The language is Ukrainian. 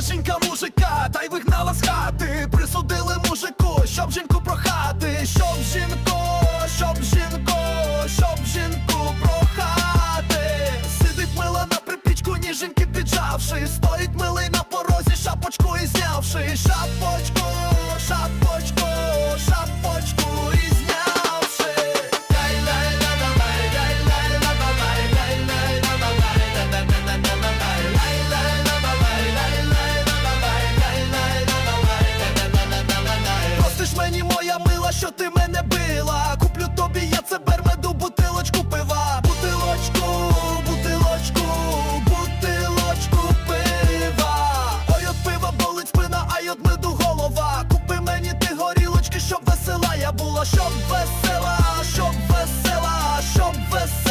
Хорошенька мужика, та й вигнала з хати. я була, щоб весела, щоб весела, щоб весела.